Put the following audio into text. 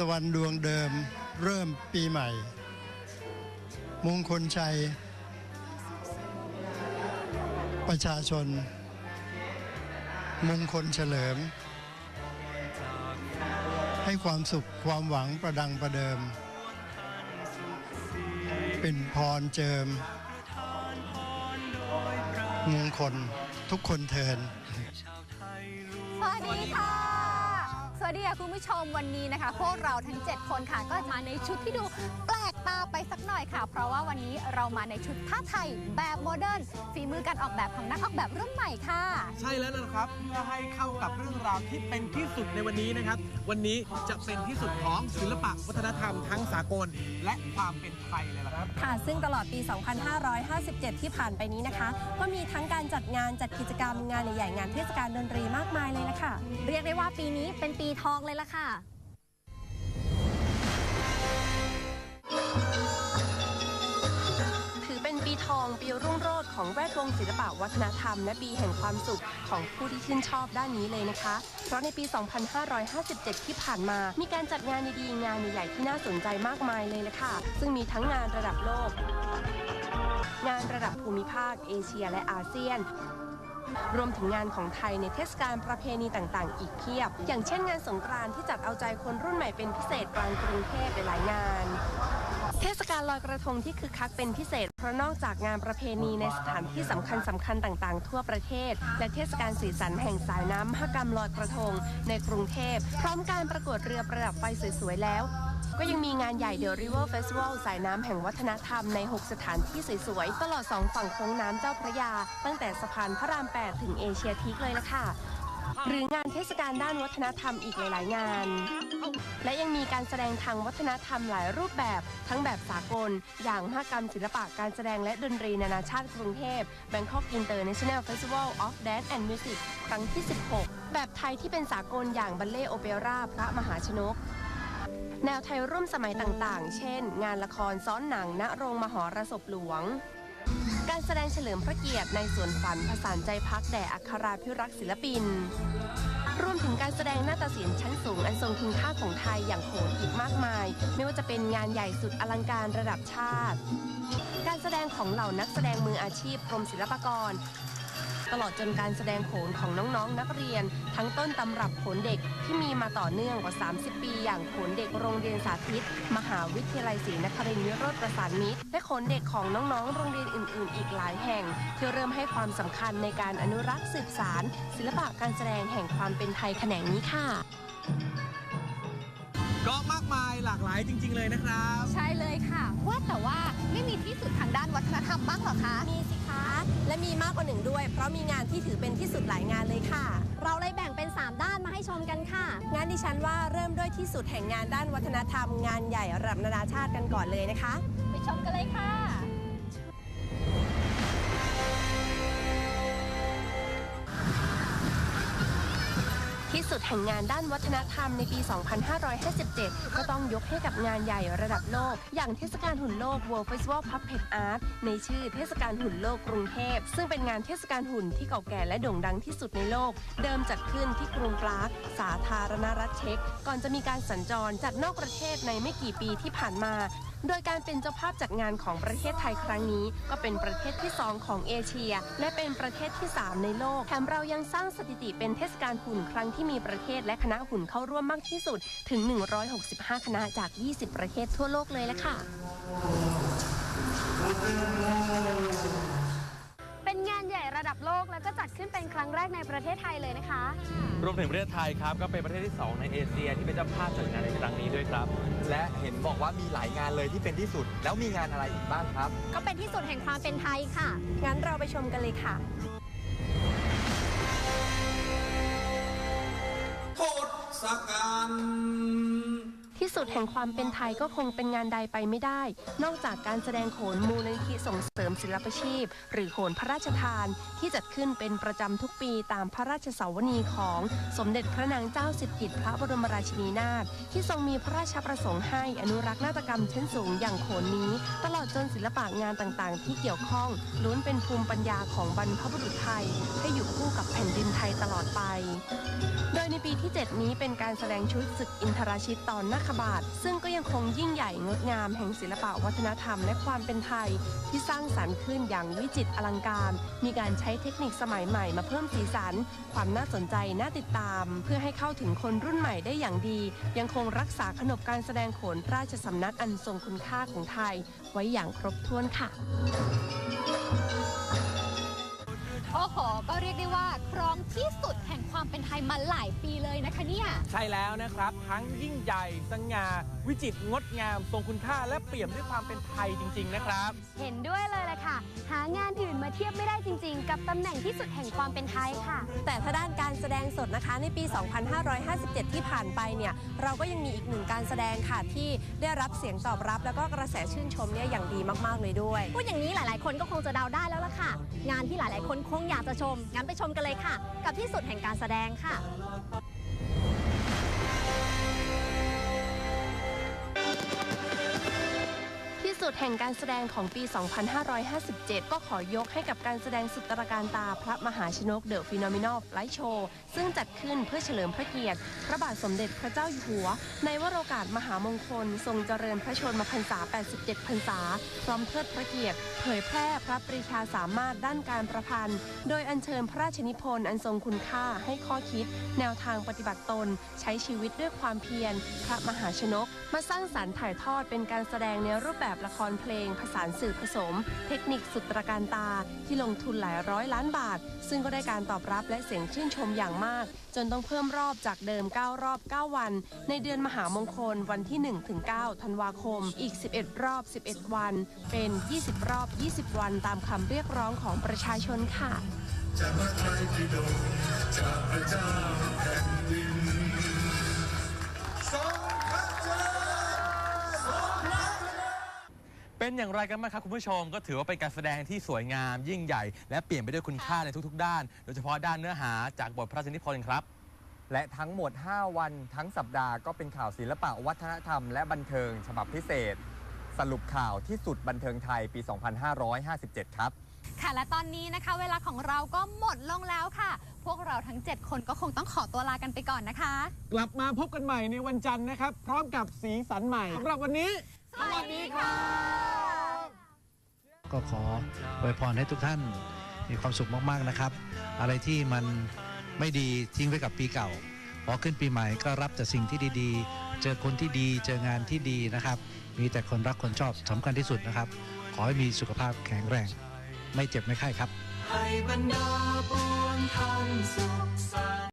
ตะวันดวงเดิมเริ่มปีใหม่ มงคลชัย ประชาชน มงคลเฉลิม ให้ความสุขความหวังประดังประเดิม เป็นพรเจิม มงคลทุกคนเทินสวัสดีค่ะ สวัสดีค่ะคุณผู้ชมวันนี้นะคะ พวกเราทั้ง 7 คนค่ะก็มาในชุดที่ดูแปลกตาไปสักหน่อยค่ะ เพราะว่าวันนี้เรามาในชุดผ้าไทยแบบโมเดิร์นฝีมือการออกแบบของนักออกแบบรุ่นใหม่ค่ะ ใช่แล้วนะครับเพื่อให้เข้ากับเรื่องราวที่เป็นที่สุดในวันนี้นะครับ วันนี้จะเป็นที่สุดของศิลปะวัฒนธรรมทั้งสากล และความเป็นไทยเลยละครับ ค่ะซึ่งตลอดปี 2557 ที่ผ่านไปนี้นะคะ ก็มีทั้งการจัดงานจัดกิจกรรมงานใหญ่ๆงานเทศกาลดนตรีมากมายเลยละค่ะ เรียกได้ว่าปีนี้เป็นปีทองเลยล่ะค่ะ ถือเป็นปีทองปีรุ่งโรจน์ของแวดวงศิลปะวัฒนธรรม และปีแห่งความสุขของผู้ที่ชื่นชอบด้านนี้เลยนะคะ เพราะในปี 2557 ที่ผ่านมา มีการจัดงานดีๆงานใหญ่ๆที่น่าสนใจมากมายเลยละค่ะ ซึ่งมีทั้งงานระดับโลก งานระดับภูมิภาคเอเชียและอาเซียน รวมถึงงานของไทยในเทศกาลประเพณีต่างๆ อีกเพียบ อย่างเช่นงานสงกรานต์ที่จัดเอาใจคนรุ่นใหม่เป็นพิเศษกลางกรุงเทพหลายงาน เทศกาลลอยกระทงที่คึกคักเป็นพิเศษ เพราะนอกจากงานประเพณีในสถานที่สำคัญสำคัญต่างๆ ทั่วประเทศ และเทศกาลสีสันแห่งสายน้ำมหกรรมลอยกระทงในกรุงเทพ พร้อมการประกวดเรือประดับไฟสวยๆแล้ว ก็ยังมีงานใหญ่ The River Festival สายน้ำแห่งวัฒนธรรมใน 6 สถานที่สวยๆ ตลอด 2 ฝั่งโค้งน้ำเจ้าพระยา ตั้งแต่สะพานพระราม 8 ถึงเอเชียทีกเลยละค่ะ หรืองานเทศกาลด้านวัฒนธรรมอีกหลายๆ งาน และยังมีการแสดงทางวัฒนธรรมหลายรูปแบบ ทั้งแบบสากล อย่างมหกรรมศิลปะการแสดงและดนตรีนานาชาติกรุงเทพ Bangkok International Festival of Dance and Music ครั้งที่ 16 แบบไทยที่เป็นสากลอย่างบัลเล่โอเปร่าพระมหาชนก แนวไทยร่วมสมัยต่างๆ เช่น งานละครซ้อนหนังณโรงมหรสพหลวง การแสดงเฉลิมพระเกียรติในสวนฝันผสานใจพักแด่อัคราพิรักษ์ศิลปิน รวมถึงการแสดงหน้าฏศิลป์ชั้นสูงอันทรงคุณค่าของไทยอย่างโขนอีกมากมาย ไม่ว่าจะเป็นงานใหญ่สุดอลังการระดับชาติ การแสดงของเหล่านักแสดงมืออาชีพกรมศิลปากร ตลอดจนการแสดงโขนของน้องๆ นักเรียน ทั้งต้นตำรับโขนเด็กที่มีมาต่อเนื่องกว่า 30 ปี อย่างโขนเด็กโรงเรียนสาธิต มหาวิทยาลัยศรีนครินทร์วิโรธประสานมิตร และโขนเด็กของน้องๆ โรงเรียนอื่น ๆ อีกหลายแห่ง ที่เริ่มให้ความสำคัญในการอนุรักษ์สืบสาร ศิลปะการแสดงแห่งความเป็นไทยแขนงนี้ค่ะก็มากมายหลากหลายจริง ๆ เลยนะครับ ใช่เลยค่ะ ว่าแต่ว่าไม่มีที่สุดทางด้านวัฒนธรรมบ้างเหรอคะ มีสิคะ และมีมากกว่าหนึ่งด้วย เพราะมีงานที่ถือเป็นที่สุดหลายงานเลยค่ะ เราเลยแบ่งเป็น 3 ด้านมาให้ชมกันค่ะ งานดิฉันว่าเริ่มด้วยที่สุดแห่งงานด้านวัฒนธรรม งานใหญ่ระดับนานาชาติกันก่อนเลยนะคะ ไปชมกันเลยค่ะ ที่สุดแห่งงานด้านวัฒนธรรมในปี 2557 ก็ต้องยกให้กับงานใหญ่ระดับโลก อย่างเทศกาลหุ่นโลก World Festival Puppet Art ในชื่อเทศกาลหุ่นโลกกรุงเทพ ซึ่งเป็นงานเทศกาลหุ่นที่เก่าแก่และโด่งดังที่สุดในโลก เดิมจัดขึ้นที่กรุงปรากสาธารณรัฐเช็ก ก่อนจะมีการสัญจรจากนอกประเทศในไม่กี่ปีที่ผ่านมา โดยการเป็นเจ้าภาพจัดงานของประเทศไทยครั้งนี้ ก็เป็นประเทศที่ 2 ของเอเชีย และเป็นประเทศที่ 3 ในโลก แถมเรายังสร้างสถิติเป็นเทศกาลหุ่นครั้งที่มีประเทศและคณะหุ่นเข้าร่วมมากที่สุดถึง 165 คณะจาก 20 ประเทศทั่วโลกเลยละค่ะ ก แล้วก็จัดขึ้นเป็นครั้งแรกในประเทศไทยเลยนะคะ รวมถึงประเทศไทยครับก็เป็นประเทศที่ 2 ในเอเชียที่เป็นเจ้าภาพจัดงานในครั้งนี้ด้วยครับ และเห็นบอกว่ามีหลายงานเลยที่เป็นที่สุด แล้วมีงานอะไรอีกบ้างครับ ก็เป็นที่สุดแห่งความเป็นไทยค่ะ งั้นเราไปชมกันเลยค่ะ ที่สุดแห่งความเป็นไทยก็คงเป็นงานใดไปไม่ได้ นอกจากการแสดงโขนมูลนิธิส่งเสริมศิลปชีพ หรือโขนพระราชทาน ที่จัดขึ้นเป็นประจำทุกปีตามพระราชสาวนีของสมเด็จพระนางเจ้าสิบกิติ์พระบรมราชินีนาถที่ทรงมีพระราชประสงค์ให้อนุรักษ์นาฏกรรมชั้นสูงอย่างโขนนี้ ตลอดจนศิลปะงานต่างๆ ที่เกี่ยวข้องล้วนเป็นภูมิปัญญาของบรรพบุรุษไทย ให้อยู่คู่กับแผ่นดินไทยตลอดไป ปีที่ 7 นี้เป็นการแสดงชุดศึกอินทราชิตตอนนาคบาท ซึ่งก็ยังคงยิ่งใหญ่งดงามแห่งศิลปะวัฒนธรรมและความเป็นไทย ที่สร้างสรรค์ขึ้นอย่างวิจิตรอลังการ มีการใช้เทคนิคสมัยใหม่มาเพิ่มสีสัน ความน่าสนใจน่าติดตาม เพื่อให้เข้าถึงคนรุ่นใหม่ได้อย่างดี ยังคงรักษาขนบการแสดงโขนราชสำนักอันทรงคุณค่าของไทย ไว้อย่างครบถ้วนค่ะโอ้โห ก็เรียกได้ว่าครองที่สุดแห่ง เป็นไทยมาหลายปีเลยนะคะเนี่ย ใช่แล้วนะครับ ทั้งยิ่งใหญ่สง่าวิจิตรงดงาม ทรงคุณค่าและเปี่ยมด้วยความเป็นไทยจริง ๆ นะครับ เห็นด้วยเลยแหละค่ะ หางานอื่นมาเทียบไม่ได้จริง ๆ กับตำแหน่งที่สุดแห่งความเป็นไทยค่ะ แต่ถ้าด้านการแสดงสดนะคะในปี 2557 ที่ผ่านไปเนี่ยเราก็ยังมีอีกหนึ่งการแสดงค่ะที่ได้รับเสียงตอบรับ แล้วก็กระแสชื่นชมเนี่ยอย่างดีมากๆเลยด้วย พูดอย่างนี้หลาย ๆ คนก็คงจะเดาได้แล้วล่ะค่ะ งานที่หลาย ๆ คนคงอยากจะชม งั้นไปชมกันเลยค่ะ กับที่สุดแห่งการแสดงค่ะ สุดแห่งการแสดงของปี 2557 ก็ขอยกให้กับการแสดงสุดตระการตาพระมหาชนกเดอะฟิโนมินอลไลท์โชว์ซึ่งจัดขึ้นเพื่อเฉลิมพระเกียรติ พระบาทสมเด็จพระเจ้าอยู่หัว ในวโรกาสมหามงคล ทรงเจริญพระชนมพรรษา 87 พรรษา พร้อมเทิดพระเกียรติ เผยแพร่พระปรีชาสามารถด้านการประพันธ์ โดยอัญเชิญพระราชนิพนธ์อันทรงคุณค่าให้ข้อคิด แนวทางปฏิบัติตน ใช้ชีวิตด้วยความเพียร พระมหาชนก มาสร้างสรรค์ถ่ายทอดเป็นการแสดงในรูปแบบละครเพลงผสานสื่อผสม เทคนิคสุดตระการตา ที่ลงทุนหลายร้อยล้านบาท ซึ่งก็ได้การตอบรับและเสียงชื่นชมอย่างมาก จนต้องเพิ่มรอบจากเดิม 9 รอบ 9 วัน ในเดือนมหามงคลวันที่ 1-9 ธันวาคม อีก 11 รอบ 11 วัน เป็น 20 รอบ 20 วันตามคำเรียกร้องของประชาชนค่ะเป็นอย่างไรกันบ้างครับคุณผู้ชม ก็ถือว่าเป็นการแสดงที่สวยงามยิ่งใหญ่ และเปลี่ยนไปด้วยคุณค่าในทุกๆ ด้าน โดยเฉพาะด้านเนื้อหาจากบทพระราชนิพนธ์ครับ และทั้งหมด 5 วันทั้งสัปดาห์ก็เป็นข่าวศิลปะวัฒนธรรมและบันเทิง ฉบับพิเศษ สรุปข่าวที่สุดบันเทิงไทยปี 2557 ครับ ค่ะและตอนนี้นะคะ เวลาของเราก็หมดลงแล้วค่ะ พวกเราทั้ง 7 คนก็คงต้องขอตัวลากันไปก่อนนะคะ กลับมาพบกันใหม่ในวันจันทร์นะครับ พร้อมกับสีสันใหม่สำหรับวันนี้ สวัสดีค่ะก็ขออวยพรให้ทุกท่านมีความสุขมากๆนะครับ อะไรที่มันไม่ดีทิ้งไว้กับปีเก่า พอขึ้นปีใหม่ก็รับแต่สิ่งที่ดีๆ เจอคนที่ดี เจองานที่ดีนะครับ มีแต่คนรักคนชอบสำคัญที่สุดนะครับ ขอให้มีสุขภาพแข็งแรง ไม่เจ็บไม่ไข้ครับ ให้บรรดาปวงท่านสุขสั